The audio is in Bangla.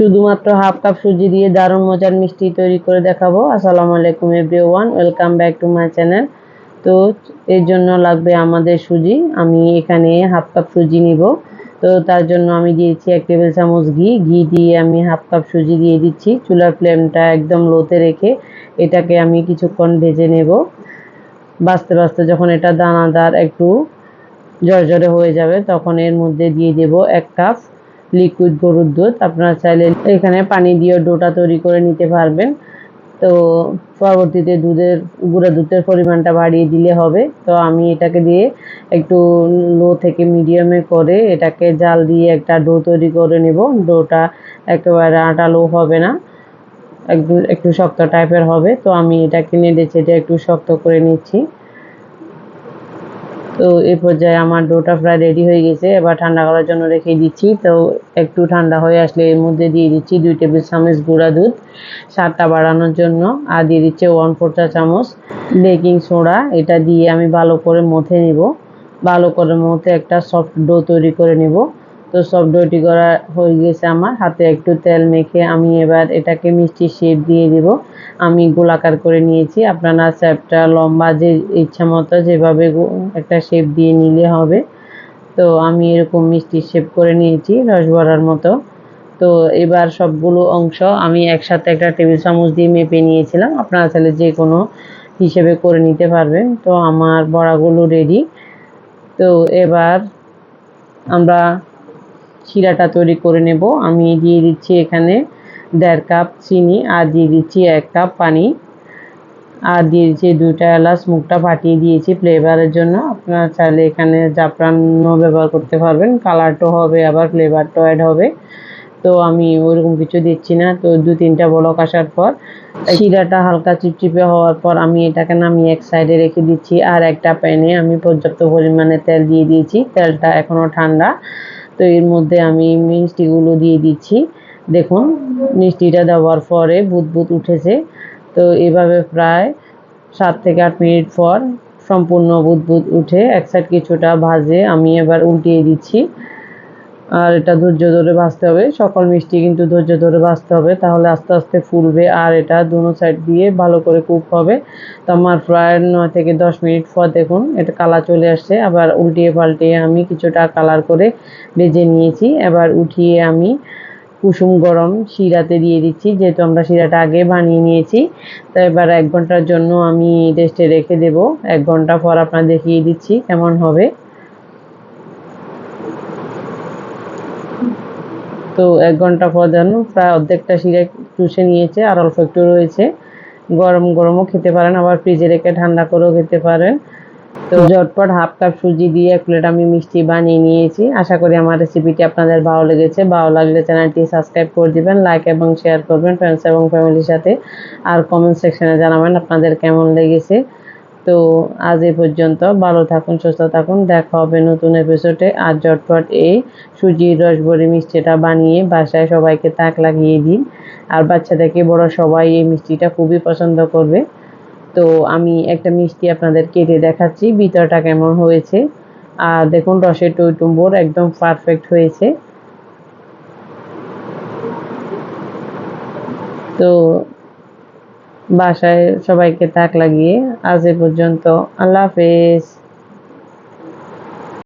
শুধুমাত্র হাফ কাপ সুজি দিয়ে দারুণ মজার মিষ্টি তৈরি করে দেখাবো। আসসালামু আলাইকুম everyone welcome back to my channel তো এর জন্য লাগবে আমাদের সুজি। আমি এখানে হাফ কাপ সুজি নিব। তো তার জন্য আমি দিয়েছি এক টেবিল চামচ ঘি। ঘি দিয়ে আমি হাফ কাপ সুজি দিয়ে দিচ্ছি। চুলার ফ্লেমটা একদম লোতে রেখে এটাকে আমি কিছুক্ষণ ভেজে নেব। বাঁচতে বাঁচতে যখন এটা দানাদার একটু জর্জরে হয়ে যাবে, তখন এর মধ্যে দিয়ে দেব এক কাপ লিকুইড গরুর দুধ। আপনারা চাইলে এখানে পানি দিয়ে ডোটা তৈরি করে নিতে পারবেন। তো পরবর্তীতে দুধের, গুঁড়া দুধের পরিমাণটা বাড়িয়ে দিলে হবে। তো আমি এটাকে দিয়ে একটু লো থেকে মিডিয়ামে করে এটাকে জাল দিয়ে একটা ডো তৈরি করে নেব। ডোটা একেবারে আটালো হবে না। একটু একটু শক্ত টাইপের হবে। তো আমি এটাকে নেড়ে চেটে একটু শক্ত করে নিচ্ছি। তো এই পর্যায়ে আমার ডোটা প্রায় রেডি হয়ে গেছে। এবার ঠান্ডা করার জন্য রেখে দিচ্ছি। তো একটু ঠান্ডা হয়ে আসলে এর মধ্যে দিয়ে দিচ্ছি দুই টেবিল চামচ গুঁড়া দুধ, স্বাদটা বাড়ানোর জন্য। আর দিয়ে দিচ্ছে ওয়ান ফোর চা চামচ বেকিং সোডা এটা দিয়ে আমি ভালো করে মথে নিব। ভালো করে মথে একটা সফট ডো তৈরি করে নেব। তো সব ডোটি করা হয়ে গেছে আমার। হাতে একটু তেল মেখে আমি এবার এটাকে মিষ্টি শেপ দিয়ে দিব। আমি গোলাকার করে নিয়েছি। আপনারা চ্যাপটা লম্বা যে ইচ্ছা মতো যেভাবে একটা শেপ দিয়ে নিলে হবে। তো আমি এরকম মিষ্টি শেপ করে নিয়েছি রসবড়ার মতো। তো এবার সবগুলো অংশ আমি একসাথে একটা টেবিল চামচ দিয়ে মেপে নিয়েছিলাম। আপনারা চাইলে যে কোনো হিসেবে করে নিতে পারবেন। তো আমার বড়াগুলো রেডি তো এবার আমরা শিরাটা তৈরি করে নেব। আমি দিয়ে দিচ্ছি এখানে দেড় কাপ চিনি, আর দিয়ে দিচ্ছি এক কাপ পানি, আর দিয়ে দিচ্ছি দুইটা এলাচ। মুখটা ফাটিয়ে দিয়েছি ফ্লেভারের জন্য। আপনারা চাইলে এখানে জাফরানও ব্যবহার করতে পারবেন কালারটাও হবে, আবার ফ্লেভারটাও অ্যাড হবে। তো আমি ওইরকম কিছু দিচ্ছি না। তো দু তিনটা বলক আসার পর শিরাটা হালকা চিপচিপে হওয়ার পর আমি এটাকে নামিয়ে এক সাইডে রেখে দিচ্ছি। আর একটা প্যানে আমি পর্যাপ্ত পরিমাণে তেল দিয়ে দিয়েছি। তেলটা এখনও ঠান্ডা। তো এর মধ্যে আমি মিষ্টিগুলো দিয়ে দিচ্ছি। দেখুন, মিষ্টিটা দেওয়ার পরে বুদ বুদ উঠেছে। তো এভাবে প্রায় সাত থেকে আট মিনিট পর সম্পূর্ণ বুদ বুদ উঠে এক সাইড কিছুটা ভাজে আমি এবার উল্টিয়ে দিচ্ছি। আর এটা ধৈর্য ধরে ভাজতে হবে। সকল মিষ্টি কিন্তু ধৈর্য ধরে ভাজতে হবে। তাহলে আস্তে আস্তে ফুলবে আর এটা দুনো সাইড দিয়ে ভালো করে কুক হবে। তো আমার প্রায় নয় থেকে দশ মিনিট পর দেখুন এটা কালার চলে আসছে। আবার উল্টিয়ে পাল্টিয়ে আমি কিছুটা কালার করে ভেজে নিয়েছি। এবার উঠিয়ে আমি কুসুম গরম শিরাতে দিয়ে দিচ্ছি। যেহেতু আমরা শিরাটা আগে বানিয়ে নিয়েছি, তো এবার এক ঘণ্টার জন্য আমি রেস্টে রেখে দেব। এক ঘণ্টা পর আপনার দেখিয়ে দিচ্ছি কেমন হবে। তো এক ঘণ্টা পর যেন প্রায় অর্ধেকটা শিরা চুষে নিয়েছে আর অল্প একটু রয়েছে। গরম গরমও খেতে পারেন, আবার ফ্রিজে রেখে ঠান্ডা করেও খেতে পারেন। তো ঝটপট হাফ কাপ সুজি দিয়ে এক প্লেট আমি মিষ্টি বানিয়ে নিয়েছি। আশা করি আমার রেসিপিটি আপনাদের ভালো লেগেছে। ভালো লাগলে চ্যানেলটি সাবস্ক্রাইব করে দিবেন লাইক এবং শেয়ার করবেন ফ্রেন্ডস এবং ফ্যামিলির সাথে। আর কমেন্ট সেকশনে জানাবেন আপনাদের কেমন লেগেছে। তো আজ এ পর্যন্ত। ভালো থাকুন, সুস্থ থাকুন। দেখা হবে নতুন এপিসোডে আর ঝটপট এই সুজির রসবরি মিষ্টিটা বানিয়ে বাসায় সবাইকে তাক লাগিয়ে দিন। আর বাচ্চা থেকে বড় সবাই এই মিষ্টিটা খুবই পছন্দ করবে। তো আমি একটা মিষ্টি আপনাদের কেটে দেখাচ্ছি, ভিতরটা কেমন হয়েছে। আর দেখুন, রসের টইটুম্বর একদম পারফেক্ট হয়েছে। তো বাসায় সবাইকে তাক লাগিয়ে আজ এ পর্যন্ত আল্লাহ হাফেজ।